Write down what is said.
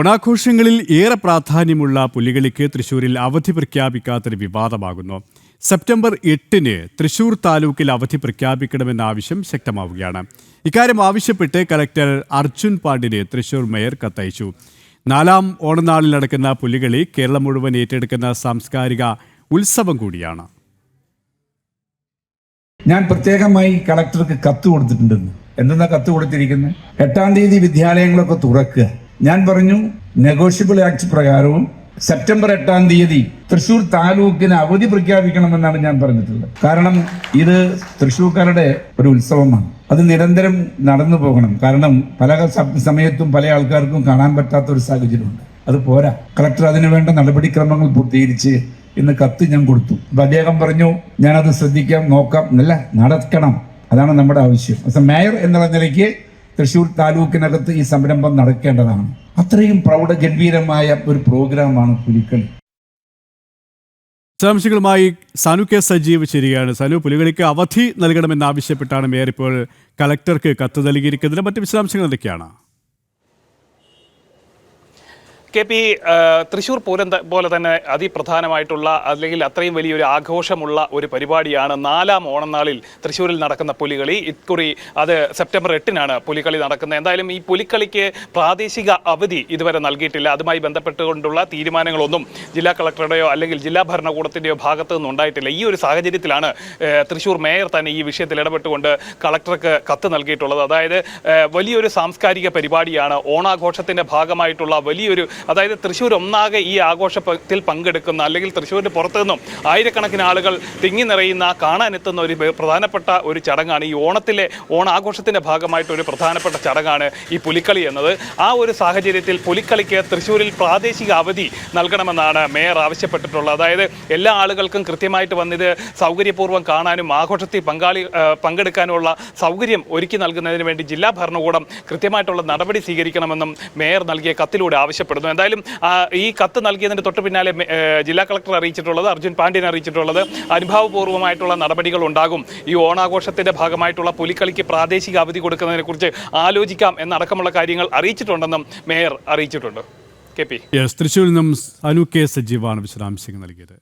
ഓണാഘോഷങ്ങളിൽ ഏറെ പ്രാധാന്യമുള്ള പുലികളിക്ക് തൃശൂരിൽ അവധി പ്രഖ്യാപിക്കാത്തൊരു വിവാദമാകുന്നു. സെപ്റ്റംബർ എട്ടിന് തൃശൂർ താലൂക്കിൽ അവധി പ്രഖ്യാപിക്കണമെന്ന ആവശ്യം ശക്തമാവുകയാണ്. ഇക്കാര്യം ആവശ്യപ്പെട്ട് കലക്ടർ അർജുൻ പാണ്ഡിന് തൃശൂർ മേയർ കത്തയച്ചു. നാലാം ഓണനാളിൽ നടക്കുന്ന പുലികളി കേരളം മുഴുവൻ ഏറ്റെടുക്കുന്ന സാംസ്കാരിക ഉത്സവം കൂടിയാണ്. ഞാൻ പ്രത്യേകമായി കളക്ടർക്ക് കത്ത് കൊടുത്തിട്ടുണ്ടെന്ന് എന്തെന്നാ കത്ത് കൊടുത്തിരിക്കുന്നത് എട്ടാം തീയതി വിദ്യാലയങ്ങളൊക്കെ തുറക്കുക. ഞാൻ പറഞ്ഞു നെഗോഷ്യബിൾ ആക്ട് പ്രകാരവും സെപ്റ്റംബർ എട്ടാം തീയതി തൃശൂർ താലൂക്കിന് അവധി പ്രഖ്യാപിക്കണമെന്നാണ് ഞാൻ പറഞ്ഞിട്ടുള്ളത്. കാരണം ഇത് തൃശൂർക്കാരുടെ ഒരു ഉത്സവമാണ്. അത് നിരന്തരം നടന്നു പോകണം. കാരണം പല സമയത്തും പല ആൾക്കാർക്കും കാണാൻ പറ്റാത്ത ഒരു സാഹചര്യമുണ്ട്. അത് പോരാ. കളക്ടർ അതിനുവേണ്ട നടപടിക്രമങ്ങൾ പൂർത്തീകരിച്ച് ഇന്ന് കത്ത് ഞാൻ കൊടുത്തു. അപ്പൊ അദ്ദേഹം പറഞ്ഞു ഞാനത് ശ്രദ്ധിക്കാം നോക്കാം അല്ല നടക്കണം. അതാണ് നമ്മുടെ ആവശ്യം. മേയർ എന്നുള്ള നിലയ്ക്ക് തൃശ്ശൂർ താലൂക്കിനകത്ത് ഈ സംരംഭം നടക്കേണ്ടതാണ്. അത്രയും പ്രൗഢഗംഭീരമായ ഒരു പ്രോഗ്രാമാണ് പുലിക്കളി. വിശദാംശങ്ങളുമായി സനു കെ സജീവ് ശരിയാണ് സനു പുലികളിക്ക് അവധി നൽകണമെന്നാവശ്യപ്പെട്ടാണ് മേയർ ഇപ്പോൾ കലക്ടർക്ക് കത്ത് നൽകിയിരിക്കുന്നത്. മറ്റ് വിശദാംശങ്ങൾ എന്തൊക്കെയാണ്? കെ പി തൃശ്ശൂർ പൂരം പോലെ തന്നെ അതിപ്രധാനമായിട്ടുള്ള അല്ലെങ്കിൽ അത്രയും വലിയൊരു ആഘോഷമുള്ള ഒരു പരിപാടിയാണ് നാലാം ഓണനാളിൽ തൃശ്ശൂരിൽ നടക്കുന്ന പുലികളി. ഇക്കുറി അത് സെപ്റ്റംബർ എട്ടിനാണ് പുലികളി നടക്കുന്നത്. എന്തായാലും ഈ പുലിക്കളിക്ക് പ്രാദേശിക അവധി ഇതുവരെ നൽകിയിട്ടില്ല. അതുമായി ബന്ധപ്പെട്ടുകൊണ്ടുള്ള തീരുമാനങ്ങളൊന്നും ജില്ലാ കളക്ടറുടെയോ അല്ലെങ്കിൽ ജില്ലാ ഭരണകൂടത്തിന്റെയോ ഭാഗത്തു നിന്നും ഉണ്ടായിട്ടില്ല ഈ ഒരു സാഹചര്യത്തിലാണ് തൃശ്ശൂർ മേയർ തന്നെ ഈ വിഷയത്തിൽ ഇടപെട്ടുകൊണ്ട് കളക്ടർക്ക് കത്ത് നൽകിയിട്ടുള്ളത്. അതായത് വലിയൊരു സാംസ്കാരിക പരിപാടിയാണ് ഓണാഘോഷത്തിന്റെ ഭാഗമായിട്ടുള്ള വലിയൊരു അതായത് തൃശ്ശൂർ ഒന്നാകെ ഈ ആഘോഷത്തിൽ പങ്കെടുക്കുന്ന അല്ലെങ്കിൽ തൃശ്ശൂരിന് പുറത്തു നിന്നും ആയിരക്കണക്കിന് ആളുകൾ തിങ്ങി നിറയുന്ന കാണാനെത്തുന്ന ഒരു പ്രധാനപ്പെട്ട ഒരു ചടങ്ങാണ്. ഈ ഓണത്തിലെ ഓണാഘോഷത്തിന്റെ ഭാഗമായിട്ട് ഒരു പ്രധാനപ്പെട്ട ചടങ്ങാണ് ഈ പുലിക്കളി എന്നത്. ആ ഒരു സാഹചര്യത്തിൽ പുലിക്കളിക്ക് തൃശ്ശൂരിൽ പ്രാദേശിക അവധി നൽകണമെന്നാണ് മേയർ ആവശ്യപ്പെട്ടിട്ടുള്ളത്. അതായത് എല്ലാ ആളുകൾക്കും കൃത്യമായിട്ട് വന്നിത് സൗകര്യപൂർവം കാണാനും ആഘോഷത്തിൽ പങ്കാളി പങ്കെടുക്കാനുമുള്ള സൗകര്യം ഒരുക്കി നൽകുന്നതിന് വേണ്ടി ജില്ലാ ഭരണകൂടം കൃത്യമായിട്ടുള്ള നടപടി സ്വീകരിക്കണമെന്നും മേയർ നൽകിയ കത്തിലൂടെ ആവശ്യപ്പെടുന്നു. എന്തായാലും ഈ കത്ത് നൽകിയതിന് തൊട്ട് പിന്നാലെ ജില്ലാ കളക്ടർ അറിയിച്ചിട്ടുള്ളത് അർജുൻ പാണ്ഡ്യൻ അറിയിച്ചിട്ടുള്ളത് അനുഭാവപൂർവമായിട്ടുള്ള നടപടികൾ ഉണ്ടാകും. ഈ ഓണാഘോഷത്തിന്റെ ഭാഗമായിട്ടുള്ള പുലിക്കളിക്ക് പ്രാദേശിക അവധി കൊടുക്കുന്നതിനെ കുറിച്ച് ആലോചിക്കാം എന്നടക്കമുള്ള കാര്യങ്ങൾ അറിയിച്ചിട്ടുണ്ടെന്നും മേയർ അറിയിച്ചിട്ടുണ്ട്. K P. തൃശ്ശൂരിൽ നിന്നും അനു കെ സജീവാണ് വിശദാംശങ്ങൾ നൽകിയത്.